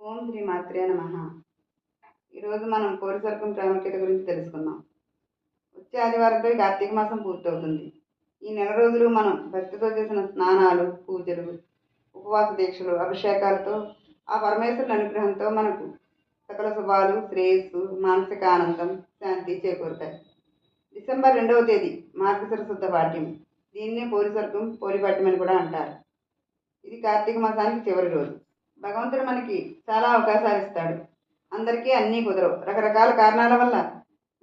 ఓం శ్రీ మాత్రే నమ. ఈరోజు మనం కోడి సర్పం ప్రాముఖ్యత గురించి తెలుసుకుందాం. వచ్చే ఆదివారంతో కార్తీక మాసం పూర్తవుతుంది. ఈ నెల రోజులు మనం భక్తితో చేసిన స్నానాలు పూజలు ఉపవాస దీక్షలు అభిషేకాలతో ఆ పరమేశ్వరుని అనుగ్రహంతో మనకు సకల శుభాలు శ్రేయస్సు మానసిక ఆనందం శాంతి చేకూరుతాయి. డిసెంబర్ రెండవ తేదీ మార్గశర శుద్ధ పాఠ్యం. దీన్నే పోలి సర్పం పోలిపాఠ్యం అని కూడా అంటారు. ఇది కార్తీక మాసానికి చివరి రోజు. భగవంతుడు మనకి చాలా అవకాశాలు ఇస్తాడు. అందరికీ అన్నీ కుదరవు. రకరకాల కారణాల వల్ల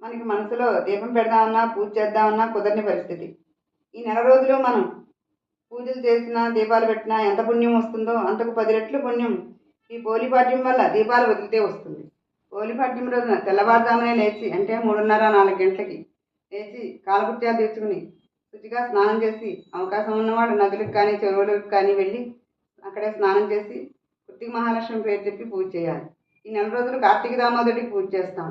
మనకి మనసులో దీపం పెడదామన్నా పూజ చేద్దామన్నా కుదరని పరిస్థితి. ఈ నెల రోజులు మనం పూజలు చేసినా దీపాలు పెట్టినా ఎంత పుణ్యం వస్తుందో అంతకు పది రెట్లు పుణ్యం ఈ పోలిపాఠ్యం వల్ల దీపాలు వదిలితే వస్తుంది. పోలిపాఠ్యం రోజున తెల్లవారుజామునే లేచి అంటే మూడున్నర నాలుగు గంటలకి లేచి కాలకృత్యాలు తీర్చుకుని శుచిగా స్నానం చేసి అవకాశం ఉన్నవాడు నదులకు కానీ చెరువులకు కానీ వెళ్ళి అక్కడే స్నానం చేసి కృతిక మహాలక్ష్మి పేరు చెప్పి పూజ చేయాలి. ఈ నెల రోజులు కార్తీక దామోదరికి పూజ చేస్తాం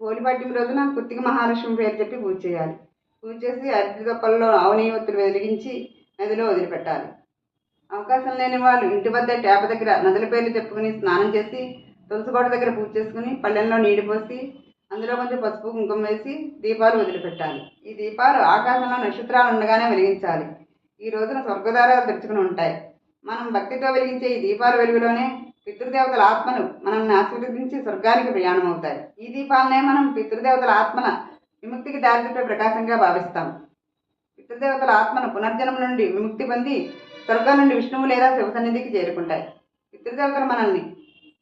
పోలిపాట్యం రోజున కృతిక మహాలక్ష్మి పేరు చెప్పి పూజ చేయాలి. పూజ చేసి అరటి దొక్కల్లో ఆవునెయ్యి ఒత్తులు వెలిగించి నదిలో వదిలిపెట్టాలి. అవకాశం లేని వాళ్ళు ఇంటి వద్ద ట్యాప్ దగ్గర నదుల పేర్లు చెప్పుకుని స్నానం చేసి తులసికోట దగ్గర పూజ చేసుకుని పళ్ళెంలో నీడి పోసి అందులో కొంచెం పసుపు కుంకుమ వేసి దీపాలు వదిలిపెట్టాలి. ఈ దీపాలు ఆకాశంలో నక్షత్రాలు ఉండగానే వెలిగించాలి. ఈ రోజున స్వర్గదారాలు తెరుచుకుని ఉంటాయి. మనం భక్తితో వెలిగించే ఈ దీపాల వెలుగులోనే పితృదేవతల ఆత్మలు మనల్ని ఆశీర్వదించి స్వర్గానికి ప్రయాణం అవుతాయి ఈ దీపాలనే మనం పితృదేవతల ఆత్మల విముక్తికి దారిచూపే ప్రకాశంగా భావిస్తాం. పితృదేవతల ఆత్మను పునర్జన్మ నుండి విముక్తి పొంది స్వర్గం నుండి విష్ణువు లేదా శివ సన్నిధికి చేరుకుంటాయి. పితృదేవతలు మనల్ని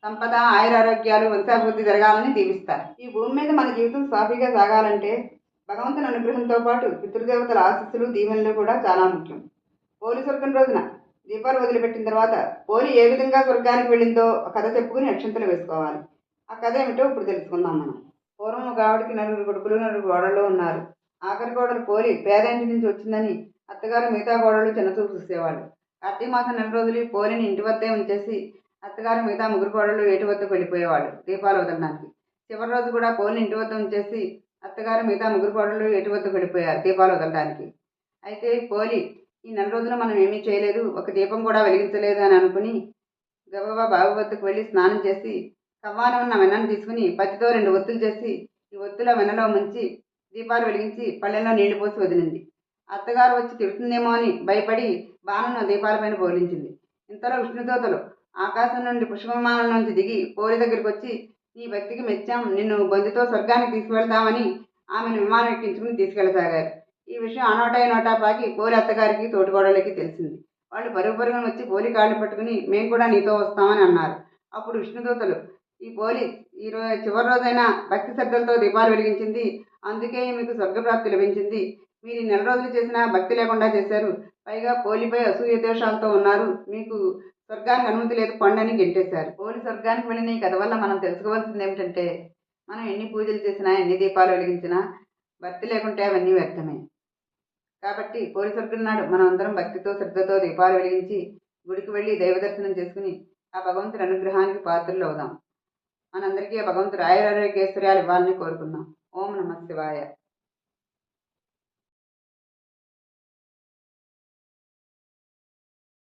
సంపద ఆయురారోగ్యాలు వంశాభివృద్ధి జరగాలని దీవిస్తారు. ఈ భూమి మీద మన జీవితం సాఫీగా సాగాలంటే భగవంతుని అనుగ్రహంతో పాటు పితృదేవతల ఆశస్సులు దీవెనలు కూడా చాలా ముఖ్యం. పోలి స్వర్గం రోజున దీపాలు వదిలిపెట్టిన తర్వాత పోలి ఏ విధంగా స్వర్గానికి వెళ్ళిందో ఆ కథ చెప్పుకుని అక్షంతలు వేసుకోవాలి. ఆ కథ ఏమిటో ఇప్పుడు తెలుసుకుందాం మనం. పూర్వం ఒక ఆవిడకి నలుగురు కొడుకులు నలుగురు గోడలు ఉన్నారు. ఆఖరి గోడలు పోలి పేదంటి నుంచి వచ్చిందని అత్తగారు మిగతా గోడలు చిన్నచూపు చూసేవాళ్ళు. కార్తీక మాసం నెల రోజులు పోలిని ఇంటి వద్దే ఉంచేసి అత్తగారు మిగతా ముగ్గురు గోడలు ఏటి వద్దకు వెళ్ళిపోయేవాడు దీపాలు వదలడానికి. చివరి రోజు కూడా పోలిని ఇంటి వద్ద ఉంచేసి అత్తగారు మిగతా ముగ్గురు గోడలు ఏటి వద్దకు వెళ్ళిపోయారు దీపాలు వదలడానికి. అయితే పోలి ఈ నెల రోజులు మనం ఏమీ చేయలేదు. ఒక దీపం కూడా వెలిగించలేదు అని అనుకుని గబగబా బావి వద్దకు వెళ్ళి స్నానం చేసి కవ్వాన ఉన్న వెన్నను తీసుకుని పత్తితో రెండు ఒత్తులు చేసి ఈ ఒత్తుల వెన్నలో ముంచి దీపాలు వెలిగించి పళ్ళెల్లో నీళ్ళు పోసి వదిలింది. అత్తగారు వచ్చి తిడుతుందేమో అని భయపడి బాణను దీపాలపైన పోలించింది ఇంతలో విష్ణుదోతలు ఆకాశం నుండి పుష్పమానం నుంచి దిగి పోలి దగ్గరికి వచ్చి నీ భక్తికి మెచ్చాం. నిన్ను బంధుతో స్వర్గానికి తీసుకువెళ్తామని ఆమెను విమానం ఎక్కించుకుని తీసుకెళ్ళసాగారు. ఈ విషయం అనోటా నోటా పాకి పోలి అత్తగారికి తోటికోడలకి తెలిసింది. వాళ్ళు పరుగు పరుగున వచ్చి పోలి కాళ్ళు పట్టుకుని మేము కూడా నీతో వస్తామని అన్నారు. అప్పుడు విష్ణుదూతలు ఈ పోలి ఈ రోజు చివరి రోజైనా భక్తి శ్రద్ధలతో దీపాలు వెలిగించింది. అందుకే మీకు స్వర్గప్రాప్తి లభించింది. మీరు ఈ నెల రోజులు చేసినా భక్తి లేకుండా చేశారు. పైగా పోలిపై అసూయ దోషాలతో ఉన్నారు. మీకు స్వర్గానికి అనుమతి లేదు పండని గెంటేశారు. పోలి స్వర్గానికి వెళ్ళిన ఈ కథ వల్ల మనం తెలుసుకోవాల్సింది ఏమిటంటే మనం ఎన్ని పూజలు చేసినా ఎన్ని దీపాలు వెలిగించినా భక్తి లేకుంటే అవన్నీ వ్యర్థమే. కాబట్టి పోలి నాడు మనం అందరం భక్తితో శ్రద్ధతో దీపాలు వెలిగించి గుడికి వెళ్ళి దైవదర్శనం చేసుకుని ఆ భగవంతుడి అనుగ్రహానికి పాత్రలు అవుదాం మనందరికీ ఆ భగవంతుడు ఆయురారోగ్యేశ్వర్యాలు ఇవ్వాలని కోరుకుందాం. ఓం నమ శివాయ.